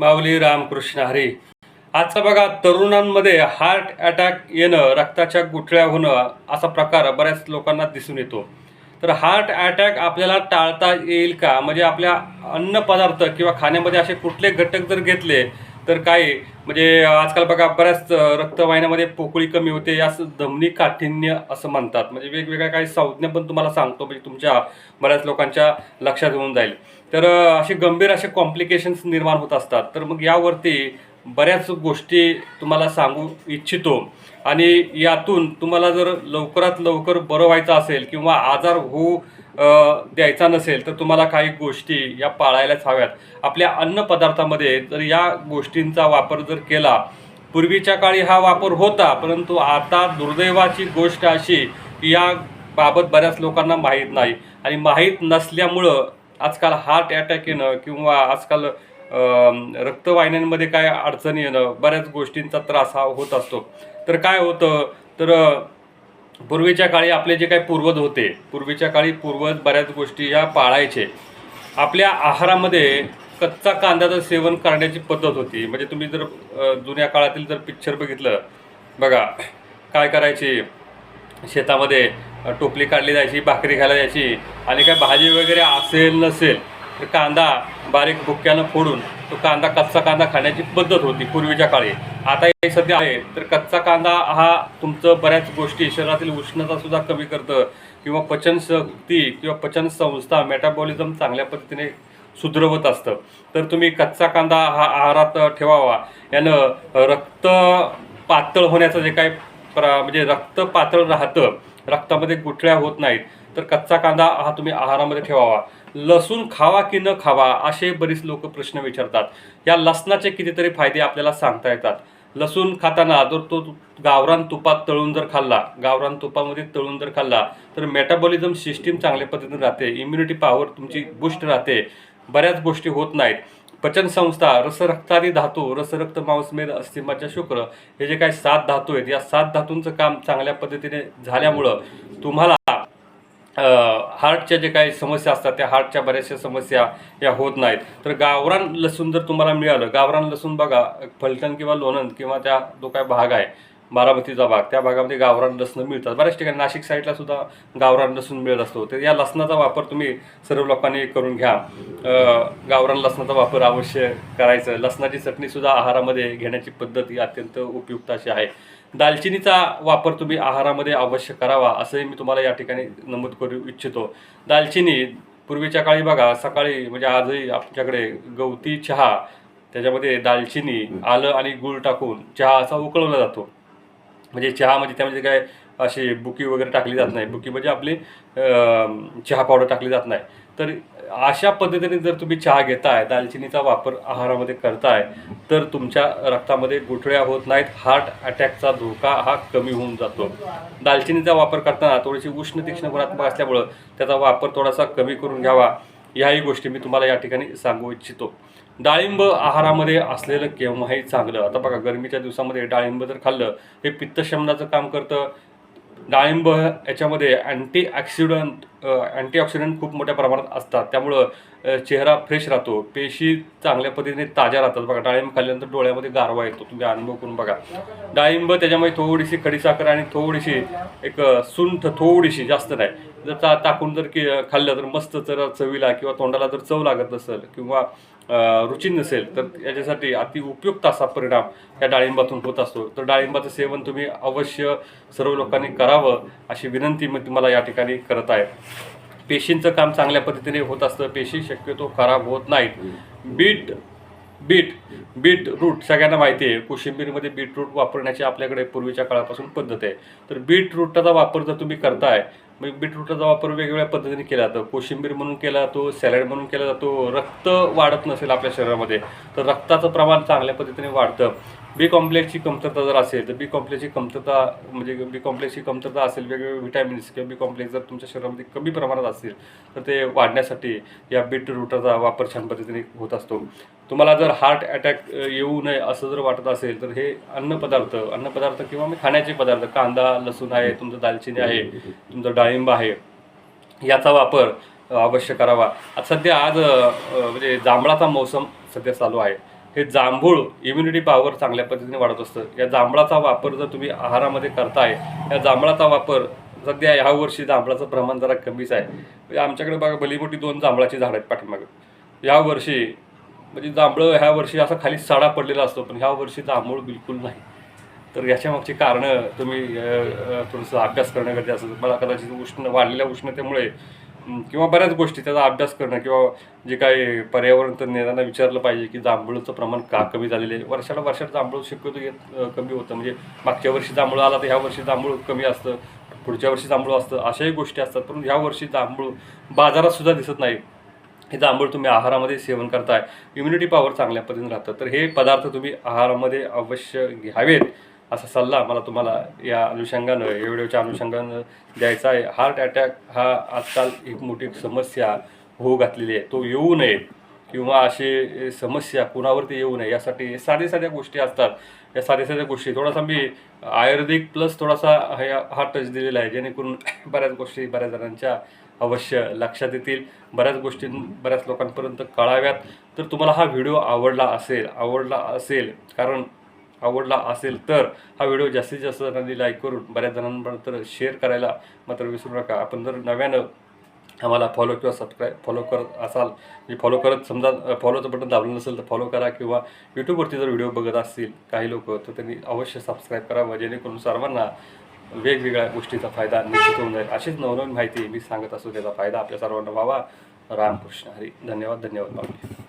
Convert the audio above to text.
माऊली रामकृष्ण हरी. आजचा बघा तरुणांमध्ये हार्ट अटॅक येणं रक्ताच्या गुठळ्या होणं असा प्रकार बऱ्याच लोकांना दिसून येतो. तर हार्ट अटॅक आपल्याला टाळता येईल का? म्हणजे आपल्या अन्नपदार्थ किंवा खाण्यामध्ये असे कुठले घटक जर घेतले तर काय म्हणजे आजकाल बघा बऱ्याच रक्तवाहिन्यामध्ये पोकळी कमी होते यास धमनी काठिण्य असं म्हणतात. म्हणजे वेगवेगळ्या काही संज्ञा पण तुम्हाला सांगतो म्हणजे तुमच्या बऱ्याच लोकांच्या लक्षात येऊन जाईल. तर असे गंभीर असे कॉम्प्लिकेशन्स निर्माण होत असतात. तर मग यावरती बऱ्याच गोष्टी तुम्हाला सांगू इच्छितो. आणि यातून तुम्हाला जर लवकरात लवकर बरं व्हायचं असेल किंवा आजार होऊ द्यायचा नसेल तर तुम्हाला काही गोष्टी या पाळायलाच हव्यात. आपल्या अन्नपदार्थामध्ये जर या गोष्टींचा वापर जर केला पूर्वीच्या काळी हा वापर होता परंतु आता दुर्दैवाची गोष्ट अशी की या बाबत बऱ्याच लोकांना माहीत नाही. आणि माहीत नसल्यामुळं आजकाल हार्ट अटॅक येणं किंवा आजकाल रक्तवाहिन्यांमध्ये काय अडचणी येणं बऱ्याच गोष्टींचा त्रास हा होत असतो. तर काय होतं तर पूर्वीच्या काळी आपले जे काही पूर्वज होते पूर्वीच्या काळी पूर्वज बऱ्याच गोष्टी या पाळायचे. आपल्या आहारामध्ये कच्चा कांद्याचं सेवन करण्याची पद्धत होती. म्हणजे तुम्ही जर जुन्या काळातील जर पिक्चर बघितलं बघा काय करायची शेतामध्ये टोपली काढली जायची भाकरी खायला जायची आणि काय भाजी वगैरे असेल नसेल तर कांदा बारीक बुक्क्यानं फोडून तो कांदा कच्चा कांदा खाण्याची पद्धत होती पूर्वीच्या काळी. आता हे सध्या आहे तर कच्चा कांदा हा तुमचं बऱ्याच गोष्टी शरीरातील उष्णतासुद्धा कमी करतं किंवा पचनशक्ती किंवा पचन संस्था मेटाबॉलिझम चांगल्या पद्धतीने सुधरवत असतं. तर तुम्ही कच्चा कांदा हा आहारात ठेवावा. यानं रक्त पातळ होण्याचं जे काही प्रा म्हणजे रक्त पातळ राहतं रक्तामध्ये गुठळ्या होत नाहीत. तर कच्चा कांदा हा तुम्ही आहारामध्ये ठेवावा. लसूण खावा की न खावा असे बरीच लोक प्रश्न विचारतात. या लसणाचे कितीतरी फायदे आपल्याला सांगता येतात. लसूण खाताना जर तो गावरान तुपात तळून जर खाल्ला गावरान तुपामध्ये तळून जर खाल्ला तर मेटाबॉलिझम सिस्टीम चांगल्या पद्धतीने राहते इम्युनिटी पॉवर तुमची बुस्ट राहते. बऱ्याच गोष्टी होत नाहीत. पचनसंस्था रसरक्तादी धातू रसरक्त मांसमेद अस्थिमाच्या शुक्र हे जे काही सात धातू आहेत या सात धातूंचं काम चांगल्या पद्धतीने झाल्यामुळं तुम्हाला हार्टच्या जे काही समस्या असतात त्या हार्टच्या बऱ्याचशा समस्या या होत नाहीत. तर गावरान लसूण जर तुम्हाला मिळालं गावरान लसूण बघा फलटण किंवा लोणंद किंवा त्या जो काय भाग आहे बारामतीचा भाग त्या भागामध्ये गावरान लसणं मिळतात. बऱ्याच ठिकाणी नाशिक साईडला सुद्धा गावरान लसूण मिळत असतो. तर या लसणाचा वापर तुम्ही सर्व लोकांनी करून घ्या. गावरान लसणाचा वापर अवश्य करायचं. लसणाची चटणीसुद्धा आहारामध्ये घेण्याची पद्धत ही अत्यंत उपयुक्त अशी आहे. दालचिनीचा वापर तुम्ही आहारामध्ये अवश्य करावा असंही मी तुम्हाला या ठिकाणी नमूद करू इच्छितो. दालचिनी पूर्वीच्या काळी बघा सकाळी म्हणजे आजही आमच्याकडे गवती चहा त्याच्यामध्ये दालचिनी आलं आणि गूळ टाकून चहा असा उकळवला जातो. म्हणजे चहा म्हणजे त्यामध्ये काय अशी बुकी वगैरे टाकली जात नाही. बुकी म्हणजे आपली चहा पावडर टाकली जात नाही. तर अशा पद्धतीने जर तुम्ही चहा घेताय दालचिनीचा वापर आहारामध्ये करताय तर तुमच्या रक्तामध्ये गुठळ्या होत नाहीत हार्ट अटॅकचा धोका हा कमी होऊन जातो. दालचिनीचा वापर करताना थोडीशी उष्ण तीक्ष्ण गुणात्मक असल्यामुळं त्याचा वापर थोडासा कमी करून घ्यावा ह्याही गोष्टी मी तुम्हाला या ठिकाणी सांगू इच्छितो. डाळिंब आहारामध्ये असलेलं केव्हाही चांगलं. आता बघा गरमीच्या दिवसामध्ये डाळिंब जर खाल्लं हे पित्तशमनाचं काम करतं डाळिंब याच्यामध्ये अँटीऑक्सिडंट अँटीऑक्सिडंट खूप मोठ्या प्रमाणात असतात. त्यामुळं चेहरा फ्रेश राहतो. पेशी चांगल्या पद्धतीने ताज्या राहतात. बघा डाळिंब खाल्ल्यानंतर डोळ्यामध्ये गारवा येतो. तुम्ही अनुभव करून बघा. डाळिंब त्याच्यामध्ये थोडीशी खडीसाखर आणि थोडीशी एक सुंठ थोडीशी जास्त नाही. जर ता टाकून जर की खाल्लं तर मस्त जर चवीला किंवा तोंडाला जर चव लागत नसेल किंवा रुची नसेल तर याच्यासाठी अति उपयुक्त असा परिणाम या डाळिंबातून होत असतो. तर डाळिंबाचं सेवन तुम्ही अवश्य सर्व लोकांनी करावं अशी विनंती मी तुम्हाला या ठिकाणी करत आहे. पेशींचं काम चांगल्या पद्धतीने होत असतं पेशी शक्यतो खराब होत नाहीत. बीट बीट बीट रूट सगळ्यांना माहिती आहे. कोशिंबीरमध्ये बीटरूट वापरण्याची आपल्याकडे पूर्वीच्या काळापासून पद्धत आहे. तर बीट रूटचा वापर जर तुम्ही करताय मग बीटरूटचा वापर वेगवेगळ्या पद्धतीने केला जातो. कोशिंबीर म्हणून केला जातो सॅलड म्हणून केला जातो. रक्त वाढत नसेल आपल्या शरीरामध्ये तर रक्ताचं प्रमाण चांगल्या पद्धतीने वाढतं. बी कॉम्प्लेक्सची कमतरता जर असेल तर बी कॉम्प्लेक्सची कमतरता म्हणजे बी कॉम्प्लेक्सची कमतरता असेल वेगवेगळे विटॅमिन्स किंवा बी कॉम्प्लेक्स जर तुमच्या शरीरामध्ये कमी प्रमाणात असतील तर ते वाढण्यासाठी या बीट रूटाचा वापर छान पद्धतीने होत असतो. तुम्हाला जर हार्ट अटॅक येऊ नये असं जर वाटत असेल तर हे अन्नपदार्थ अन्नपदार्थ किंवा मी खाण्याचे पदार्थ कांदा लसूण आहे तुमचं दालचिनी आहे तुमचं डाळिंब आहे याचा वापर अवश्य करावा. सध्या आज म्हणजे जांभळाचा मौसम सध्या चालू आहे. हे जांभूळ इम्युनिटी पॉवर चांगल्या पद्धतीने वाढत असतं. या जांभळाचा वापर जर तुम्ही आहारामध्ये करताय या जांभळाचा वापर सध्या ह्या वर्षी जांभळाचं प्रमाण जरा कमीच आहे. म्हणजे आमच्याकडे बघा भलीमोठी दोन जांभळाची झाडं आहेत पाठीमागं. या वर्षी म्हणजे जांभळं ह्या वर्षी असा खाली साडा पडलेला असतो पण ह्या वर्षी जांभूळ बिलकुल नाही. तर याच्यामागची कारणं तुम्ही थोडंसं अभ्यास करणं गरजेचं असतं. मला कदाचित उष्ण वाढलेल्या उष्णतेमुळे किंवा बऱ्याच गोष्टी त्याचा अभ्यास करणं किंवा जे काही पर्यावरण तज्ञांना विचारलं पाहिजे की जांभूळचं प्रमाण का कमी झालेलं आहे. वर्षाला वर्षात जांभूळ शक्यतो येत कमी होतं. म्हणजे मागच्या वर्षी जांभूळ आला तर ह्या वर्षी जांभूळ कमी असतं पुढच्या वर्षी जांभूळ असतं अशाही गोष्टी असतात. पण ह्या वर्षी जांभूळ बाजारातसुद्धा दिसत नाही. हे जांभूळ तुम्ही आहारामध्ये सेवन करताय. इम्युनिटी पॉवर चांगल्या पद्धतीने राहतं. तर हे पदार्थ तुम्ही आहारामध्ये अवश्य घ्यावेत. असा सल्ला मला तुम्हाला या अनुषंगानं या व्हिडिओच्या अनुषंगानं द्यायचा आहे. हार्ट अटॅक हा आजकाल एक मोठी समस्या होऊ घातलेली आहे. तो येऊ नये किंवा अशी समस्या कुणावरती येऊ नये यासाठी साध्या साध्या गोष्टी असतात. या साध्या साध्या गोष्टी. थोडासा मी आयुर्वेदिक प्लस थोडासा हे हा टच दिलेला आहे जेणेकरून बऱ्याच गोष्टी बऱ्याच जणांच्या अवश्य लक्षात येतील. बऱ्याच गोष्टी बऱ्याच लोकांपर्यंत कळाव्यात. तर तुम्हाला हा व्हिडिओ आवडला असेल आवडला असेल कारण आवडला असेल तर हा व्हिडिओ जास्तीत जास्त जणांनी लाईक करून बऱ्याच जणांपर्यंत शेअर करायला मात्र विसरू नका. आपण जर नव्यानं आम्हाला फॉलो किंवा सबस्क्राईब फॉलो करत असाल म्हणजे फॉलो करत समजा फॉलोचं बटन दाबलं नसेल तर फॉलो करा किंवा यूट्यूबवरती जर व्हिडिओ बघत असतील काही लोक तर त्यांनी अवश्य सबस्क्राईब करावं म्हणजे जेणेकरून सर्वांना वेगवेगळ्या गोष्टीचा फायदा निश्चित होऊन जाईल. अशीच नवनवीन माहिती मी सांगत असू त्याचा फायदा आपल्या सर्वांना व्हावा. रामकृष्ण हरी. धन्यवाद धन्यवाद. बाबा